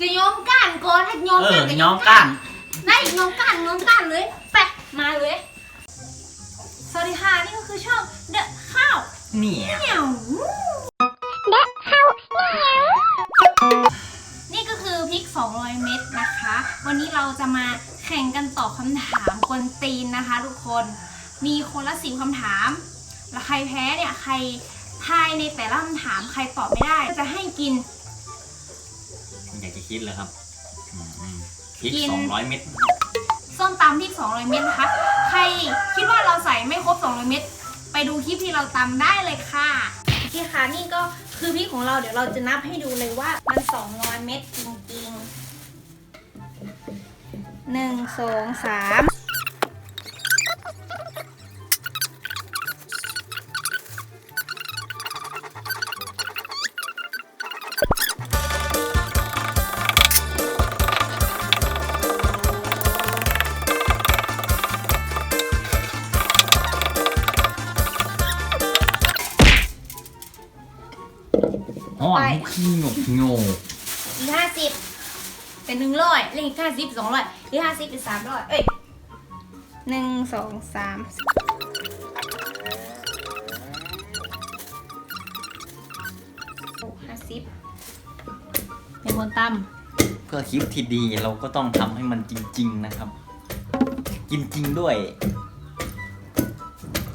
จะย้อมก้านก่อนถ้าย้อมเอก้าอนก็ย้อมก้านได้ย้อมก้านย้อมก้านเลยไปมาเลยสวัสดีค่ะนี่ก็คือช่องเดอะข้าวเนี่ยเหนียวนี่ก็คือพริก 200 เม็ดนะคะ วันนี้เราจะมาแข่งกันตอบคำถามกวนตีนนะคะ ทุกคนมีคนละสิบคำถาม แล้วใครแพ้เนี่ยใครทายในแต่ละคำถามใครตอบไม่ได้ จะให้กิน อยากจะคิดเลยครับพริก200เม็ดส้มตำพริก200 เม็ดนะคะ ใครคิดว่าเราใส่ไม่ครบ 200 เม็ดไปดูคลิปที่เราตำได้เลยค่ะโอเคค่ะนี่ก็คือพริกของเราเดี๋ยวเราจะนับให้ดูเลยว่ามัน 200 เม็ดจริงๆ 1 2 3 ขี้หงกโง่อีกห้าสิบเป็นหนึ่งร้อยเลขห้าสิบสองร้อยอีกห้าสิบเป็นสามร้อยเอ้ยหนึ่งสองสามห้าสิบเป็นคนตเพื่อคลิปที่ดีเราก็ต้องทำให้มันจริง ๆนะครับกินจริงด้วย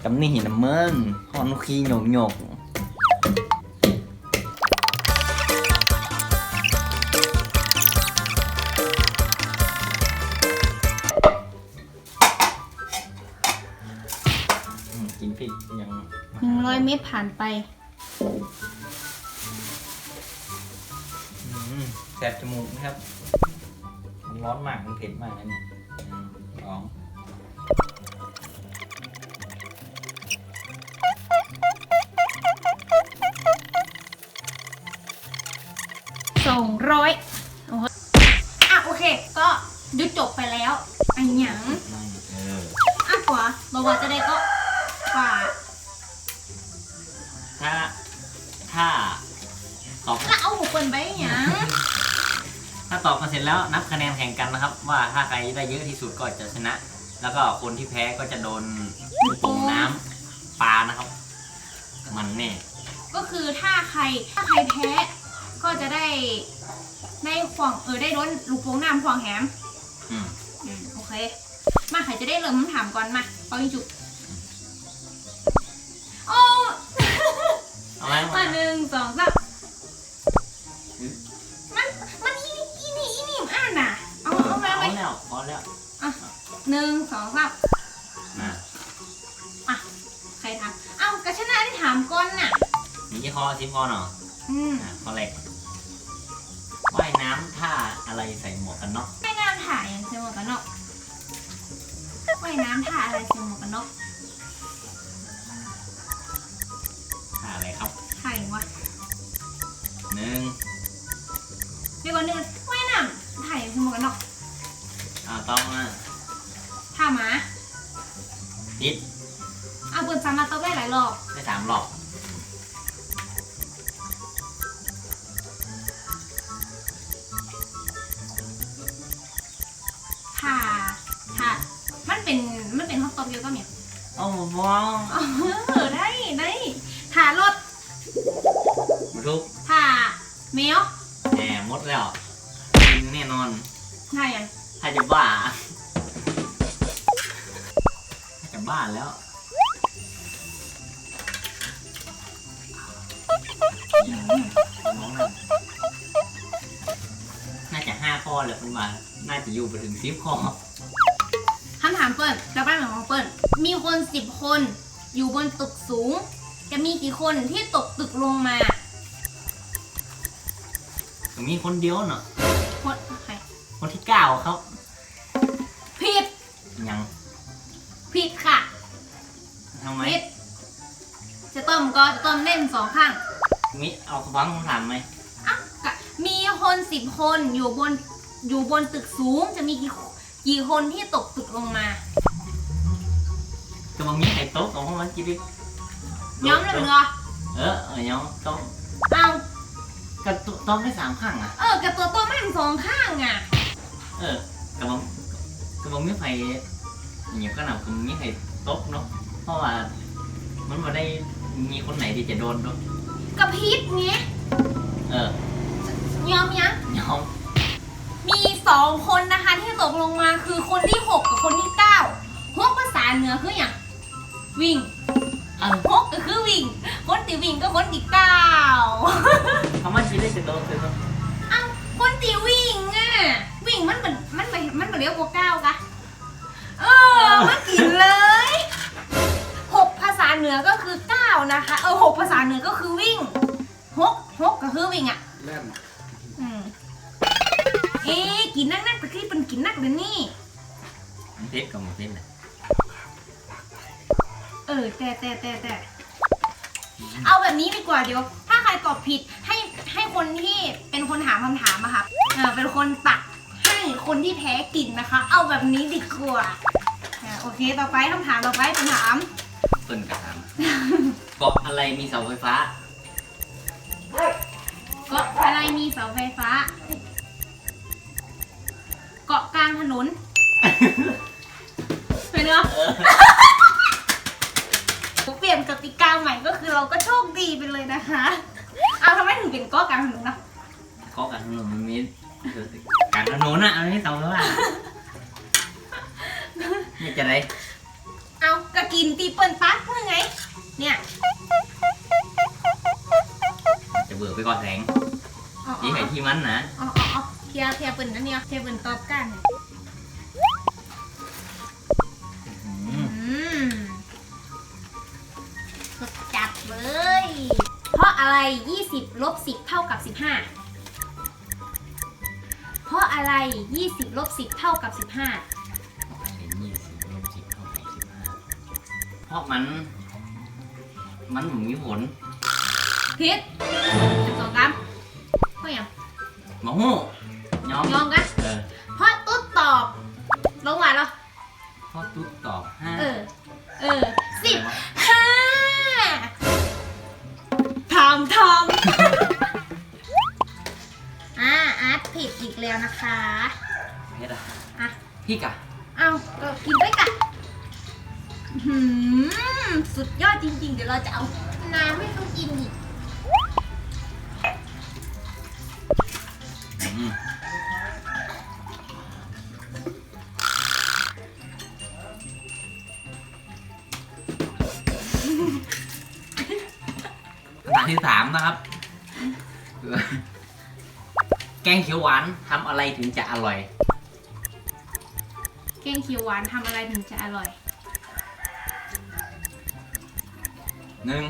กับนี่หินำเมิงฮอนขี้หงกโงก น้อยเมตรผ่านไปแสบจมูกนะครับร้อนมากมันเผ็ดมากนะเนี่ยอืสอง นนแข่งกันนะครับ ว่าถ้าใครได้เยอะที่สุดก็จะชนะ แล้วก็คนที่แพ้ก็จะโดนลูกโป่งน้ำปลานะครับ มันแน่ก็คือถ้าใครถ้าใครแพ้ก็จะได้ได้ขวางเออได้ล้นลูกโป่งน้ำขวางแหมอืมอืมโอเค มาใครจะได้เริ่มคำถามก่อนมาเปายิงจุโอ้ เอาไหมมาหนึ่งสองสาม หนึ่งสองสามมาอะใครถามเอ้ากระชนะที่ถามก่อนน่ะนี่จะคอซิปคอหน่อยอืมอะข้อแรกว่ายน้ำท่าอะไรใส่หมวกกันน็อกว่ายน้ำถ่ายอย่างใส่หมวกกันน็อกว่ายน้ำถ่ายอะไรใส่หมวกกันน็อกท่าอะไรครับถ่ายวะหนึ่งเดี๋ยวก่อนหนึ่ง รถตบได้หลายรอบ ได้สามรอบท่าท่ามันเป็น มันเป็นฮอตตบเดียวก็เนี่ยโอ้ว้าวเออได้ได้ท่ารถมาทุกท่าแมวแหมหมดแล้วกินแน่นอนท่าอย่าง ถ้าจะบ้า ถ้าจะบ้าแล้ว ข้อเลยคุณว่าน่าจะอยู่ไปถึงสิบข้อคำถามเปิ้ลจะไปเหมือนของเปิ้ลมีคนสิบคนอยู่บนตึกสูง จะมีกี่คนที่ตกตึกลงมามีคนเดียวเนาะคนใครคนที่เก้าครับผิดยังผิดค่ะทำไมผิดจะต้มก็จะต้มเล่นสองข้างมิเอาฟังคำถามไหมอะกะมีคนสิบคนอยู่บน อยู่บนตึกสูงจะมีกี่กี่คนที่ตกตึกลงมา cái mong nhé hãy tốt còn không bán chi biết nhóm là mình rồi ờ ở nhóm tốt เอา cái tốt tốt cái sám khẳng à เออกับตัวโตแม่งสองข้างอะ ờ cái mong cái mong nhé phải nhiều cái nào cũng nhé hãy tốt đó không là muốn vào đây như con này thì chạy đồn đó กับพีทเนี้ย ờ ยอมยัง nhóm 2 คนนะคะ ที่ตกลงมาคือคนที่ 6 กับคนที่9พวกภาษาเหนือคืออย่างวิ่งเพวกก็คือวิ่ง คนที่วิ่งก็คนที่เก้า How much is it though? อ้าวคนตีวิ่งอะวิ่งมันเป็นมันเป็นมันเป็นเรียกว่าก้าวะเออมันกินเลยหกภาษาเหนือก็คือก้านะคะ เออหกภาษาเหนือก็คือวิ่งหกหกก็คือวิ่งอะ แล่น เอ๊ะกินนักนักๆแต่ที่เป็นกินนักเดี๋ยวนี้มันเท็กับมันเท็เลยเออแต่แต่แต่แต่เอาแบบนี้ดีกว่าเดี๋ยว ถ้าใครตอบผิดให้ให้คนที่เป็นคนถามคำถามอะค่ะเออเป็นคนตักให้คนที่แพ้กินนะคะ เอาแบบนี้ดีกว่าอะโอเคต่อไปคำถามต่อไปคำถาม เปิ้นกระทำเกาะอะไรมีเสาไฟฟ้าเกาะอะไรมีเสาไฟฟ้าเกาะกลางถนนเป็นเนาะเปลี่ยนกติกาใหม่ก็คือเราก็โชคดีไปเลยนะคะเอาทำไมถึงเป็นเกาะกลางถนนนะเกาะกลางถนนมันมีกลางถนนอะมันไม่เสาไฟฟ้าไม่จะไรเอากระกินตีเปิลตัดเพื่อไง เนี่ย จะเบื่อไปก่อนแสงอ๋อที่ไหนที่มันนะอ๋ออ๋ออ๋อเทียเทียเปิลนั่นเนี่ยเทียเปิลตอบกันอืมอืมสุดจัดเลย เพราะอะไร 20ลบ10 เท่ากับ 15 เพราะอะไร 20ลบ10 เท่ากับ 15เป็นยี่สิบลบสิบเท่ากับสิบห้าเพราะมัน มันหมุนมีผลพิษสองกรัมเพราะอย่างมะฮู้ ยอมยอมกันเออเพราะตุ๊ดตอบลงมาแล้วเพราะตุ๊กตอบห้าเออ เออสิบห้าทำทำอ่าอาร์ตผิดอีกแล้วนะคะ เพชรอะอะ พี่กะเอาก็กินด้วยกันอื้อหือสุดยอดจริงๆ เดี๋ยวเราจะเอาน้ำให้เขากินอีก แกงเขียวหวานทำอะไรถึงจะอร่อย แกงเขียวหวานทำอะไรถึงจะอร่อยหนึ่ง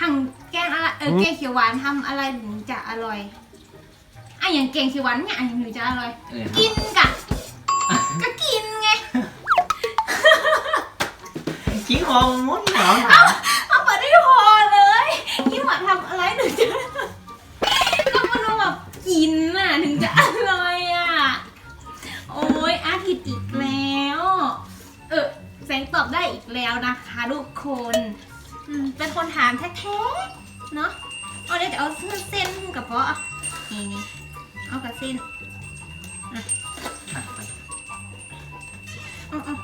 หั่งแกงอะไรเออแกงเขียวหวานทำอะไรถึงจะอร่อยอะอย่างแกงเขียวหวานเนี่ยอันถึงจะอร่อย เออกินกะก็กินไงชี้คอมุดหนอนถามเอ กินน่ะถึงจะอร่อยอะ โอ้ยอาทิตย์อีกแล้ว เออแสงตอบได้อีกแล้วนะคะทุกคนอืมเป็นคนถามแท้ๆเนาะเอาเดี๋ยวจะเอาเส้นเส้นกับเพาะนี่นี่เอากับเส้นเอาเอา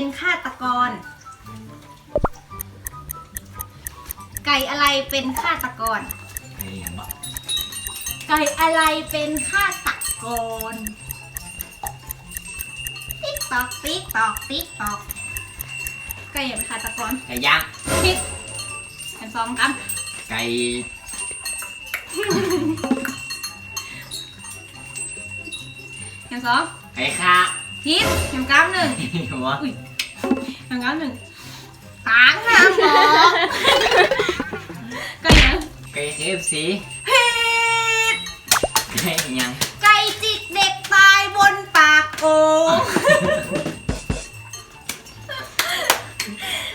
เป็นฆาตกร ไก่อะไรเป็นฆาตกรเฮ้ยบอกไก่อะไรเป็นฆาตกร ติ๊กตอกติ๊กตอกติ๊กตอกไก่เป็นฆาตกรไก่ย่างผิดแถมสองกัน ไก่แถมสองไก่ข้าผิดแถมเก้าหนึ่งหัวแถมเก้าหนึ่งตางห้ามบอกไก่ยังไก่เคฟซีผิดไก่ยังไก่จิกเด็กตายบนปากโอ่ง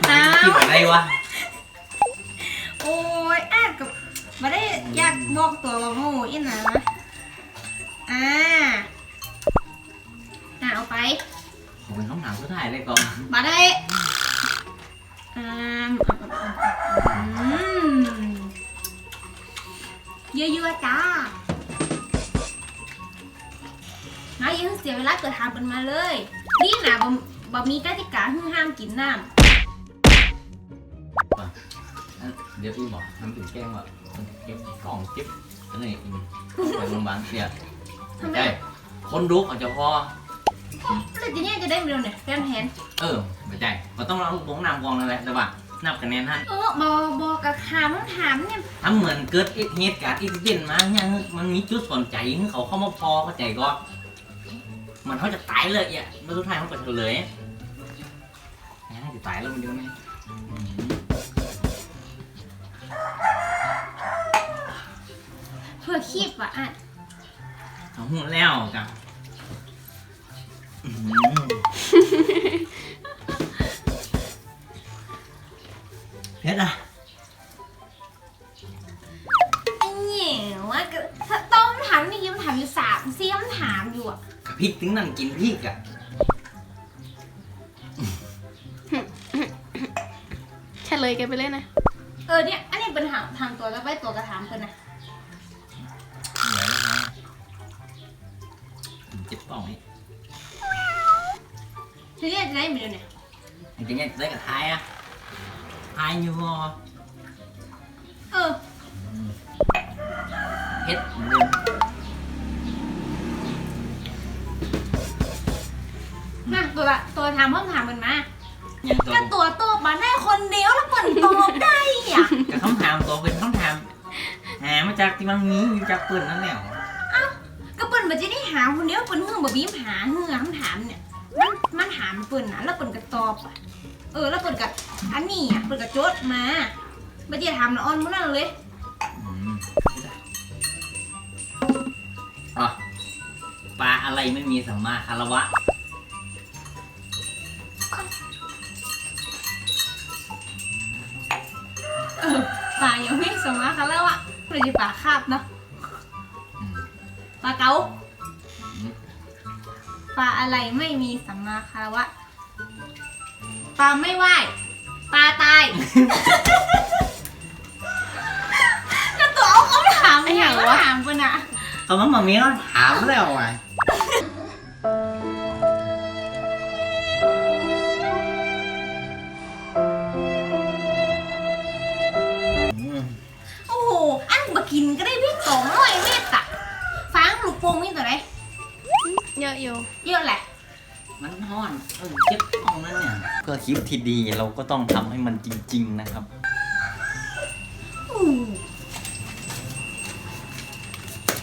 อ้าวคิดอะไรวะโอ้ยแอดกับมาได้อยากบอกตัวว่าโง่อีนะอ่าอ่าเอาไปผมเป็นคำถามสุดท้ายเลยก่อนมาได้ เยอะๆจ้ามายังเสียเวลาเกิดทางกันมาเลย นี่นะบ่บ่มีกติกาให้ห้ามกินน้เดี๋ยวพี่บอกทำถึงแกล้งว่าเก็บกล่องเก็บอันนี้อีกไปโรงพยาบาลเสียำทำไมใช่คนดูอาจจะพอแล้วทีนี้จะได้เร็วเนี่ยแฟนแทนเออไม่ใช่ก็ต้องเราลงนามกองนั่นแหละแต่ว่า นับคะแนนท่านเออบอกบอกกับถามถามเนี่ยถ้าเหมือนเกิดเหตุการณ์อีกเด่นมาเนี่ยมันมีจุดสนใจให้เขาเข้ามาพอเข้าใจก็ มันเขาจะตายเลยอะแล้วสุดท้ายเขาก็เฉลยนะจะตายแล้วมันเดียวนี่อืมเพื่อคีบอะอะเอาหูแล้วกัน อืมเพชรอะเนี่ยว่าก็ถ้าต้องถามนี่ยังถามอยู่สามสี่คำถามอยู่อะกับพริกถึงนั่นกินพริกอะแค่เลยกันไปเลยนะ เออเนี่ย อันนี้เป็นถามทางตัวแล้วไปตัวกระถามกันนะเหนื่อยแล้วนะเจ็บป่องนี่ทีนี้จะได้ไหมเดี๋ยวเนี่ย จริงๆเนี่ยได้กับท้ายอะ ท้ายอยู่บ่เออเพชรเหมือนเดิมมาตัวละตัวถามเพิ่มถามกันมายังตัวก็ตัวโตมาได้คนเดียวแล้วเปิดตอบได้อะกับคำถามตัวเป็นคำถามหามาจากที่มันมีอยู่จากปืนนั่นแหละก็เปิดมันจะได้หาคนเดียวเปิดเฮืองแบบบีมหาเฮืองคำถามเนี่ยมันมันถามเปิดนะแล้วเปิดก็ตอบอะเออแล้วเปิดกับ อันนี้อะเปิดกับโจทย์มาไม่ได้ถามละออนมุ่นั่นเลยอืมอะปลาอะไรไม่มีสัมมาคารวะ เออปลายังไม่สมาค่ะแล้วอะเปิดจะปลาคาบเนาะอืมปลาเก๋าอืมปลาอะไรไม่มีสัมมาคารวะปลาไม่ไหว ปลาตายก็ตัวเอาเขาถามไอ้อย่างวะ ถามกันอะเขามามามีเขาถามแล้วอะ คลิปที่ดีเราก็ต้องทำให้มันจริง ๆ นะครับอู้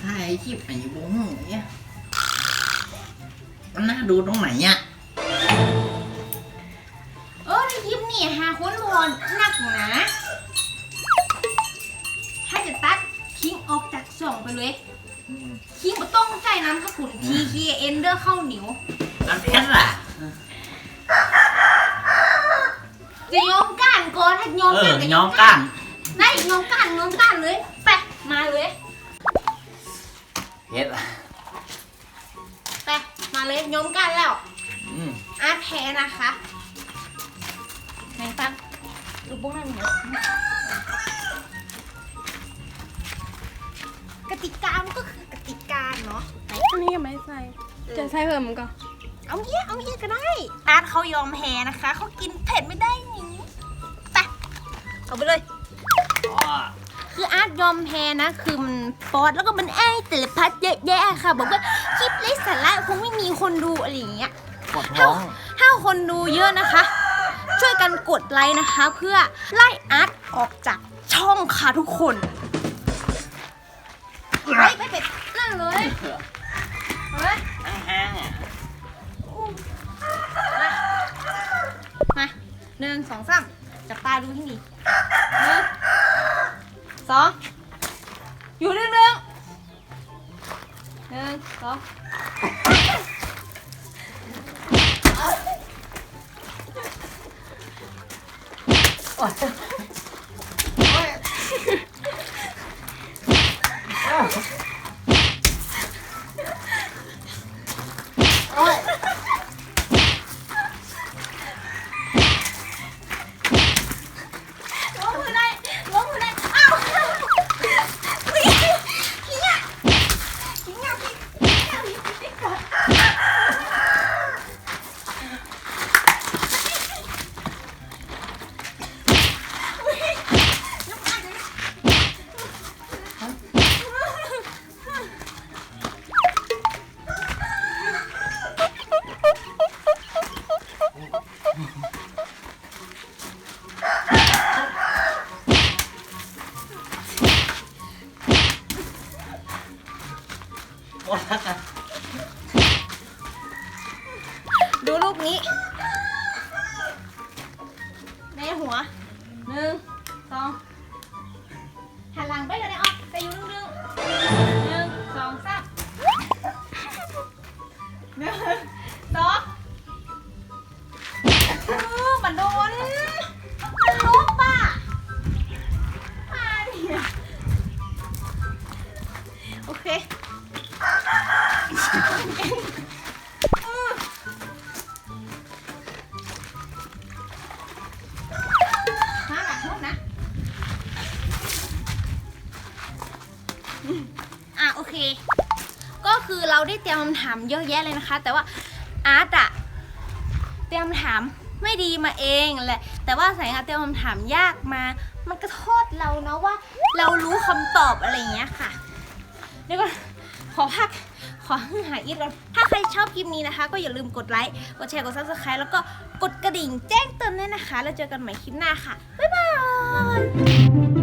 ถ่ายคลิปไอ้บงเนี่ยมันน่าดูตรงไหนอะเออในคลิปนี่หาคนพอนหนักหนะถ้าจะตัดคิงออกจากช่องไปเลยคิงก็ต้องใจน้ำกระขุน T K N เดอร์เข้าเหนียว อันเพชรล่ะ จะยอมก้านก่อนถ้ายอมเอก้าอนก็ย้อมก้านได้ยอมก้านยอมก้านเลยไปมาเลยเพชรล่ะไปมาเลยยอมก้านแล้วอืมอาร์ตแพ้นะคะไหนตั้งลูกโป่งนั่นเหรอกติกามันก็คือกติกาเนาะอันนี้ยังไม่ใส่ จะใส่เพิ่มมันก็ เอาเงี้ยเอาเงี้ยก็ได้อาร์ตเขายอมแพ้นะคะเขากินเผ็ดไม่ได้หนิไป เอาไปเลยอ๋อคืออาร์ตยอมแพ้นะ คือมันฟอสแล้วก็มันแอ้แต่ละพัดเยอะแยะค่ะ บอกว่าคลิปไร้สาระคงไม่มีคนดูอะไรอย่างเงี้ย ปวดท้องถ้าคนดูเยอะนะคะ ช่วยกันกดไลค์นะคะ เพื่อไล่อาร์ตออกจากช่องค่ะทุกคนไปไปไปนั่งเลยเฮ้ยห่างๆอะมามาหนึ่งสองสามจับตาดูให้ดี แยะเลยนะคะ แต่ว่าอาร์ตอะเตรียมถามไม่ดีมาเองแหละ แต่ว่าแสงอะเตรียมคำถามยากมา มันก็โทษเราเนาะว่า เรารู้คำตอบอะไรอย่างเงี้ยค่ะเดี๋ยวก่อนขอพักขอหาอีกก่อนถ้าใครชอบคลิปนี้นะคะ ก็อย่าลืมกดไลค์กดแชร์กด subscribe แล้วก็กดกระดิ่งแจ้งเตือนด้วยนะคะ แล้วเจอกันใหม่คลิปหน้าค่ะ บ๊ายบาย